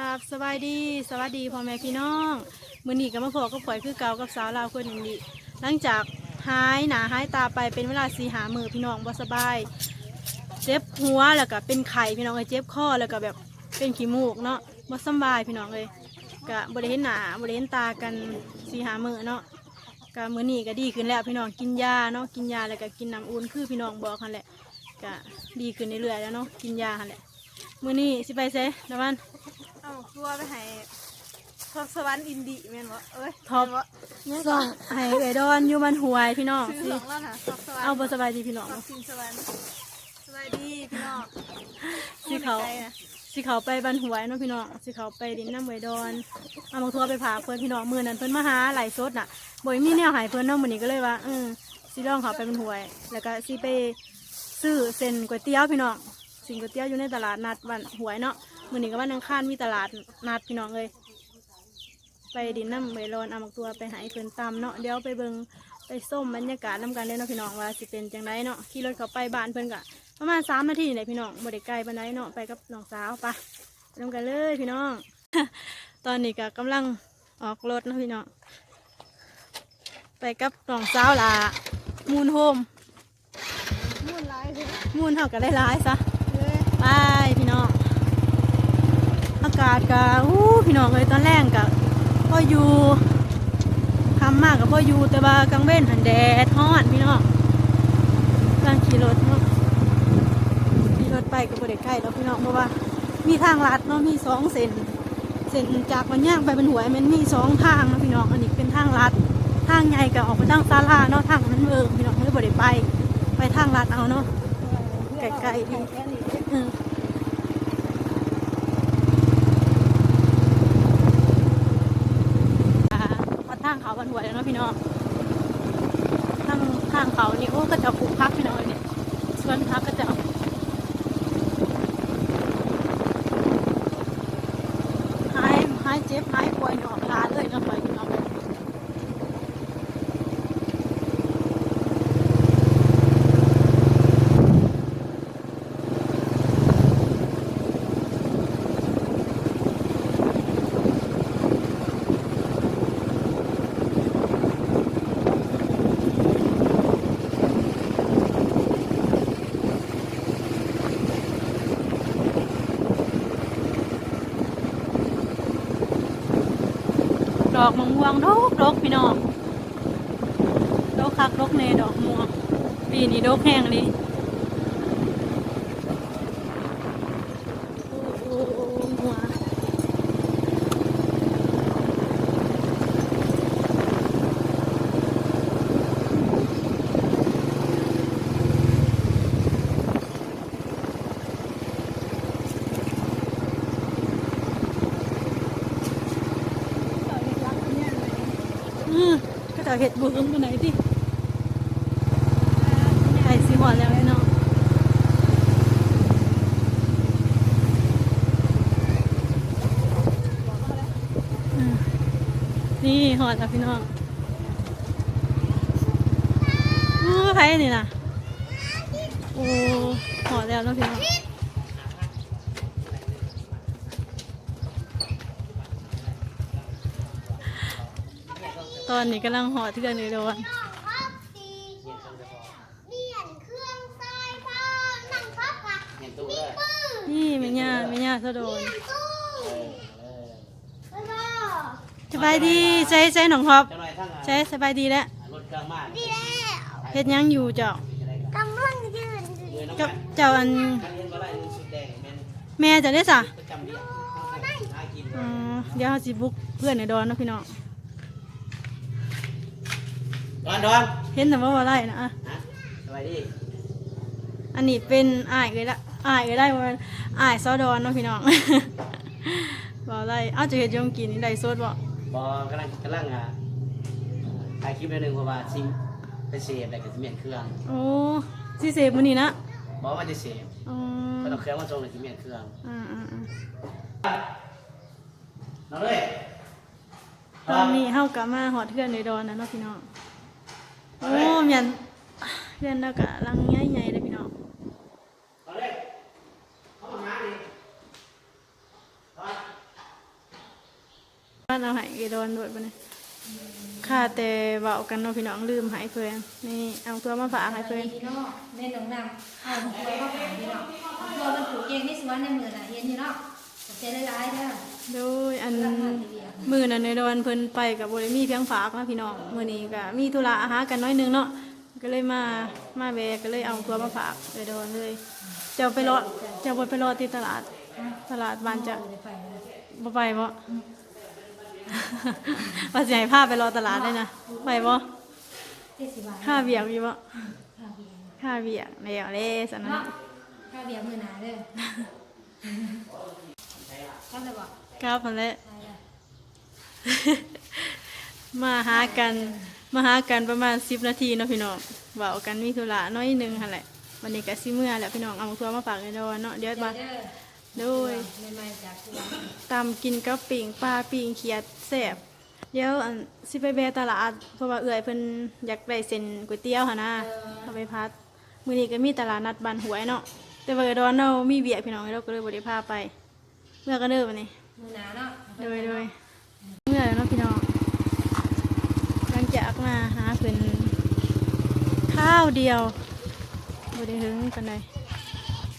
ครับสบายดีสวัสดีพ่อแม่พี่น้องมือหนี้ก็มาพอกับข่อยคือเก่ากับสาวลาวคนหนึ่งดีหลังจากหายหนาหายตาไปเป็นเวลาสีหามือพี่น้องบ่สบาย เจ็บหัวแล้วก็เป็นไข่พี่น้องเลยเจ็บคอแล้วก็แบบเป็นขี้มูกเนาะบ่สบายพี่น้องเลยก็บ่ได้เห็นหนาบ่ได้เห็นตากันสีหามือเนาะก็มื้อนี้ก็ดีขึ้นแล้วพี่น้องกินยาเนาะกินยาแล้วก็กินน้ำอุ่นคือพี่น้องบอกกันแหละก็ดีขึ้นเรื่อยๆแล้วเนาะกินยาหันแหละมือนี้สิไปเซ่ละมัน เอาตัวไปให้ทศวรรค์อินดีแม่นบ่เอ้ยท็อปเนี่ยส่งให้เอดอนอยู่มันหวยพี่น้องซื้อสิสองแล้วนะทศวรรค์เอาบสบายดีพี่น้องขอบคุณสวรรค์สวัสดีพี่น้องสิเขาพูดในใจนะสิเขาไปบันหวยเนาะพี่น้องสิเขาไปดินน้ำเวดอนเอามาทัวร์ไปผาเพื่อนพี่น้องมือนั้นเพื่อนมาหาไหลฟ์สดน่ะบ่ยมีแนวใหายเพื่อนเนาะมื้อนี้ก็เลยว่าเออสิลองเขาไปบันหวย แล้วก็สิไปซื้อเส้นก๋วยเตี๋ยวพี่น้อง สิ่งก๋วยเตี๋ยวอยู่ในตลาดนัดวันหวยเนาะมื้อนี้ก็วันอังคารมีตลาดนัดพี่น้องเลยไปดินน้ำเวดอนเอามาตัวไปใหายเพื่อนตามเนาะเดี๋ยวไปเบิ่งไปส้มบรรยากาศน้ำกันเด้อเนาะพี่น้องว่าสิเป็นจังไดเนาะขี่รถเขาไปบ้านเพื่อนกะประมาณสามนาทีนี่แหละพี่น้องบ่ได้ไกลปานใดเนาะไปกับน้องสาวไปะไปนำกันเลยพี่น้อง ตอนนี้ก็กำลังออกรถเนาะพี่น้องไปกับน้องสาวล่ะมูนโฮมมุ่นร้ายเลยมูนเท่ากันได้ร้ายๆซะ เลยพี่น้อง อากาศก็อู้พี่น้องเลยตอนแรกก็พ่ออยู่คำมากกับพ่ออยู่แต่ว่ากลางเว้นหันแดดฮ้อนพี่น้องกำลังขี่รถเนาะขี่รถไปก็บ่ได้ใกล้แล้วพี่น้องเพราะว่า มีทางลัดเนาะมีสองเส้นเส้นจากมันย่างไปเป็นหัวยมันมีสองทางเนาะพี่น้องอันนี้เป็นทางลัดทางใหญ่ก็ออกไปทางซาลาเนาะทางนั้นเวิกพี่น้องไม่ได้บ่ได้ไป ไปทางลัดเอาเนาะไกลๆดี อืมอ่าวัดทางเขาบันหวยแล้วเนาะพี่น้องทางเขานี่โอ้ก็จะผูกพักพี่น้องเนี่ยสวนพักก็จะเอา หายหายเจ็บหายป่วยหนอกลาเลยเนาะไปพี่น้อง ดอกมะม่วงดกดกพี่น้องดกคักดกเนดอกม่วงปีนี้ดกแห้งดิโอ้โอ้โอ้หัวอืมก็จะ เห็ดบุ้งไปไหนดิไอ้สีหอนแล้วไอ้นาะอืมนี่หอดแล้วพี่น้องอู้ไผ่นี่นะโอ้หอดแล้วเนาะพี่น้อง อนนี้กำลังหอเทือนอยู่โดนเปลี่ยนเครื่องใส่ผ้านั่งพับค่ะเห็นตู้เลยปื้อนี่ไม่ย่าไม่ย่าซะโดนตู้เออเออแล้วก็สบายดีใช้ใช้หนองท็อปเจ้าหน่อยทั้งอะใช้สบายดีแล้วรถกลางบ้านดีแล้วเฮ็ดหยังอยู่เจ้ากำลังยืนมือน้องกับกันเจ้าอันคันเห็นบ่ได้เงินสุดแดงแม่นแม่จะได้สะประจำเดียวหากินอ๋อเดี๋ยวเราสิบุกเพื่อนในดอนเนาะพี่น้อง ดอนดอนเห็นแต่ว่าว่าไรนะอะฮะสบายดีอันนี้เป็นอ้ายเลยละอ้ายเลยได้ว่าอ้ายซอดอนเนาะพี่น้อง บ่ไรอ้าวจะเฮ็ดยงกินนี่ได้สดบ่บอกำลังกำลังอะถ่ายคลิปนิดนึงเพราะว่าซิมไปเสียบอะไรกับซิเมนเครื่องโอ้สิเสพมื้อนี้นะบอกว่าจะเสียบอ๋อก็ต้องเครื่องมาส่งในซิเมนเครื่องอ่าอ่าอ่าน้องเลยตอนนี้เฮากลับมาหอดเพื่อนในดอนนะเนาะพี่น้อง โอ้เมียนเพื่อนแล้วก็ลังใหญ่ๆเลยพี่น้องน้องเลยเข้าหาดิดอนบ้านเอาให้เอดนโดดไปเนี่ยค่ะแต่เบากันเนาะพี่น้องลืมหายเพื่อนนี่เอาตัวมาฝากให้เพื่อนพี่น้องแม่น้องนำเอาของตัวก็ขายพี่น้องตัวมันปลูกเองในสวนในมือน่ะเห็นอยู่เนาะขอบใจหลายๆเด้อ โดยอันมือนั้นในดอนเพิ่นไปกับบริมีเพียงฝากนะพี่น้องมื้อนี้ก็มีธุระหากันน้อยหนึงเนาะก็เลยมามาแวะก็เลยเอาตัวมาฝากเอดอนเลยเจ้าไปรอเจ้าบ่ไปรอที่ตลาด ตลาดบ้านจะไปเลยบ่ไปบ่ว่าสิให้พาไปรอตลาดได้นะไปบ่เจ็ดสิบบาทค่าเบียกมีบ่ค่าเบียร์ค่าเบียกแล้วเด้สันนะเนาะค่าเบียร์มือหนาเด้อก็เลยบอ กครับนั่นแหละใช่เลยมาหากันมาหากันประมาณ10นาทีเนาะพี่น้องเว้ากันมีธุระน้อยหนึงหั่นแหละวันนี้ก็สิเมื่อแล้วพี่น้องเอามาทัวมาฝากในดอนเนาะเดี๋ยวมาเด้อโดยใหม่ๆจากสวนตำกินกับปิ่งปลาปิ่งเขียดแซ่บเดี๋ยวอันสิไปแบะตลาดเพราะว่าเอื้อยเพิ่นอยากได้เส้นก๋วยเตี๋ยวหั่นนะเอาไปพัดมื้อนี้ก็มีตลาดนัดบ้านหวยเนาะแต่ว่าดอนเรามีเบียกพี่น้องเราก็เลยบ่ได้พาไปเมื่อกันเด้อวันนี้ มือหนาเนาะโดยโดยเมื่อแล้วเนาะพี่น้องหลังจากมาหาเพิ่นข้าวเดียวบ่ได้ถึงปานใด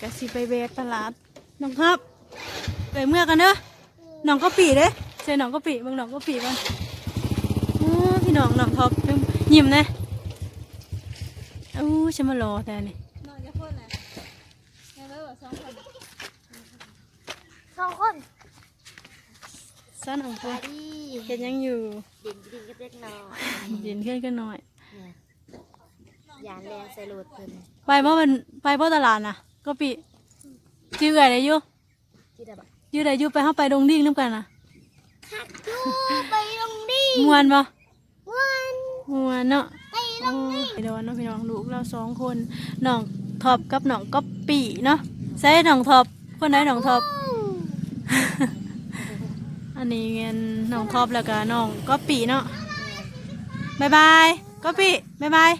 ก็สิไปแบกตลาดน้องครับไปเมื่อกันเด้อน้องก็ปีเด้ใช่น้องก็ปีเบิ่งน้องก็ปีเบิ่งโอ้พี่น้องน้องท็อปยิ้มนะอู้ฉันมารอแต่นี่น้องจะพูดอะไรแม่เลิกว่าสองคนสองคน ซ่านของตัวดีเฮ็ดหยังอยู่ดินดินกับเล็กน้อยเย็นขึ้นกันหน่อยยานแรงใส่โหลดเพิ่นไปเมื่อวันไปเมื่อตลาดนะก็ปีจื้ออะไรอยู่ที่ได้บยื้ออะไรอยู่ไปเข้าไปดงดิ่งน้ำกันนะขัดจูไปลงดีมวนปะวันมวนเนาะ ไปลงดีไปโดนเนาะพี่น้องลูกเราสองคนน้องท็อปกับน้องก็ปีเนาะใส่น้องท็อปคนไหนน้องท็อปอั นนี้เงินน้องท็อปแล้วก็น้องก็ปีเนาะบายบายก็ปีบายบาย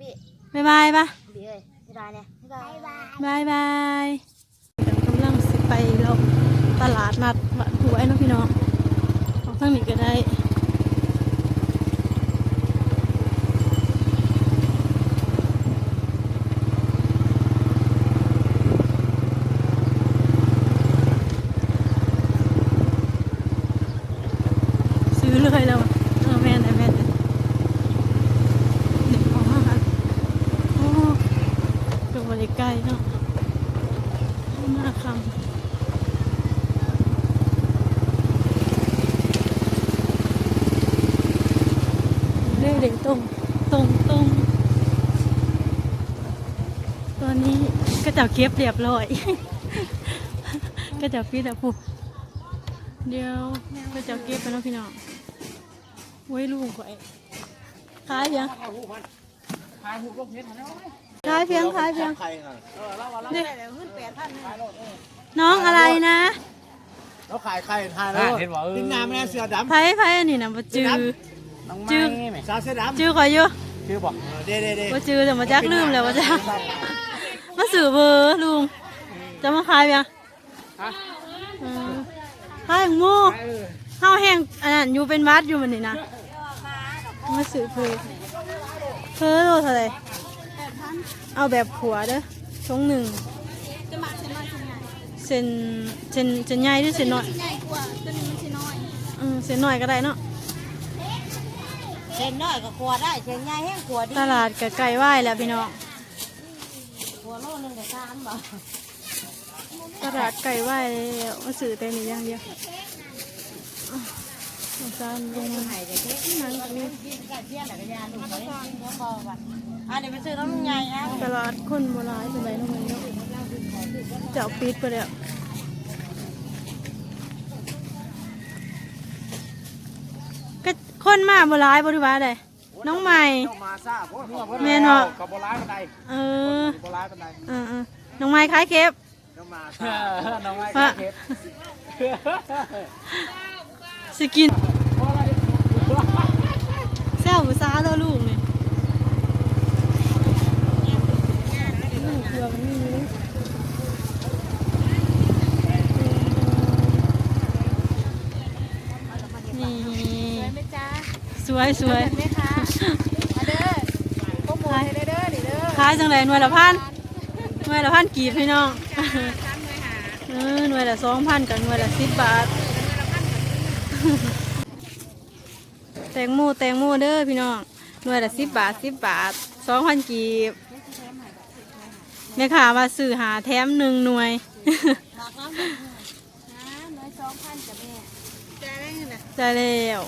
พี่บายบายปะพี่เอ้ยไม่ได้เนี่ยไม่ได้บาย บายบายกำลังสิไปเราตลาดนัดบ้านหวยเนาะพี่น้องออกทางนี้ก็ได้ซื้อเลย แล้วเออแม่นแต่แม่นเลยเด็กของห้าพันโอ้ก็บริใกล้เนาะมาคำเรื่อยเด็กตรงตรงตรงตอนนี้ก็จะเก็บเรียบร้อย ก็จะปิดแล้วปุ๊บเดี๋ยวก็จะเก็บไปแล้วพี่น้อง ไว้ลูกไว้ขายยังขายเพียงขายเพียงนี่น้องอะไรนะแล้วขายไข่ทานแล้วเห็นบอกเออทิ้งน้ำไม่ได้เสือดไผ่ไผ่อันนี้นะบ่จือน้องจื้อไม้ไหมำสาวเสือดำจือขอยอยู่ชื่อบอกเออเด้เด้เด้บ่จือแต่มาจักลืมแล้วว่าจะมาสื่อเบอร์ลุงจะมาขายยังเออขายหมูเฮาแห้งอันนั้นอยู่เป็นวัดอยู่มันนี่นะ มาสื่อเพอเพอโลเท่าไหร่เอาแบบขัวเด้อชงหนึ่งจะหมักเส้นน้อยเส้นใหญ่เส้นเส้นเส้นใหญ่หรือเส้นน้อยใหญ่กว่าตัวนี้มันเส้นน้อยอืมเส้นน้อยก็ได้เนาะเส้นน้อยก็ขวดได้เส้นใหญ่แห้งขวดดีตลาดก็ใกล้ไหว้แล้วพี่น้องขวดโลนึงก็สามบาทตลาดไก่ไหว้แล้วมาสื่อแต่นี้อย่างเดียวอา จารย์ลงมาไข่จะเท่นั่งตรงนี้กินกับเที่ยงแล้วก็ยาดูไปเดี๋ยวพอกันอะเดี๋ยวไปซื้อน้ำใหญ่อะตลาดคนโบราณสมัยนู้นเนาะเจ้าปิดไปแล้วก็คนมาโบราณบริวารเลยน้องใหม่ต้องมาซ่าเพราะว่าแม่นบ่กับโบราณกันใดเออโบราณกันใดเออเออน้องใหม่ขายเคปต้องมาซ่าน้องไม้ฮะเก็บสกินแซ วภาษาแล้วลูกเนี่ยลูกเกือบมันมีเลยสวยสวยแม่ค้ามาเด้อโปรโมทให้เด้อเด้อนี่เด้อขายจังไรหน่วยละพันหน่วยละพันกีบพี่น้องเออหน่วยละสองพันกับหน่วยละสิบบาท แตงโมแตงโมเด้อพี่น้องหน่วยละสิบบาทสิบบาทสองพันกีบแม่ค้ามาซื้อหาแถมหนึ่งหน่วยน้อยสองพันจ้ะแม่จะได้เงินน่ะได้แล้ว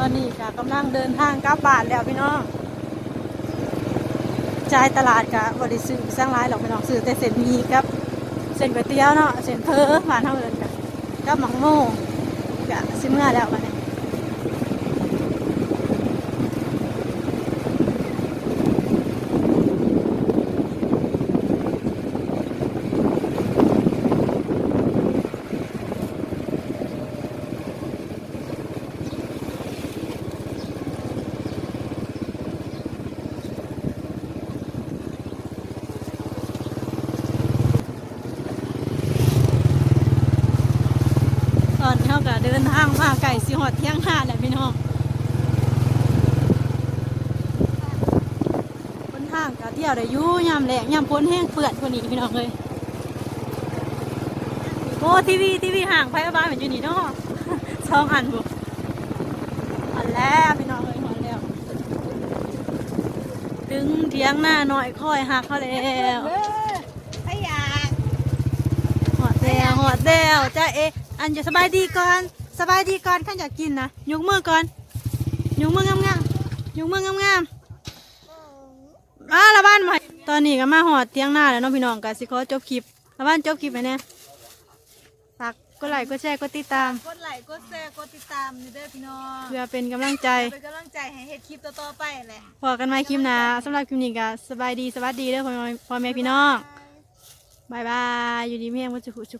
ตอนนี้ก็กำลังเดินทางกลับบ้านแล้วพี่น้องจ่ายตลาดกะบริสุทธิ์สร้างร้ายหรอกพี่น้องซื้อแต่เส้นมีกับเส้นก๋วยเตี๋ยวเนาะเส้นเพอผ่านเท่าเดินกันกับหมังโม่กะสิเมื่อแล้ววันนี้นี้เขาก็เดินทางมาไก่สิหอดเที่ยงห้าแหละพี่น้องบนทางก็เที่ยวได้อยู่ยามแหลงยามพ้นแห้งเปื่อนกว่านี้พี่น้องเลยโอ้ทีวีทีวีห่างไฟบ้านเหมือนอยู่นี่เนาะสองอันบุอันแล้วพี่น้องเลยหอดแล้วถึงเที่ยงหน้าหน่อยค่อยหักเขาแล้วเออถ้าอยากหอดแล้วหอดแล้วจ้าเอะอันจะสบายดีก่อน สบายดีก่อนข้าอยากกินนะยกมือก่อนยกมืองามๆยกมืองามๆอ่าละบ้านมาตอนนี้ก็มาหอดเตียงหน้าแล้วเน้องพี่น้องกันสิขอจบคลิปละบ้านจบคลิปไปเนี่ยฝากกดไลค์กดแชร์กดติดตามกดไลค์กดแชร์กดติดตามนี่เด้อพี่น้องเพื่อเป็นกำลังใจเป็นกำลังใจให้เฮ็ดคลิปต่อๆไปแหละพอกันใหม่คลิปหน้าสำหรับคลิปนี้ก็สบายดีสวัสดีเด้อพ่อแม่พ่อแม่พี่น้องบายบายอยู่ดีเมียงวัจุจุ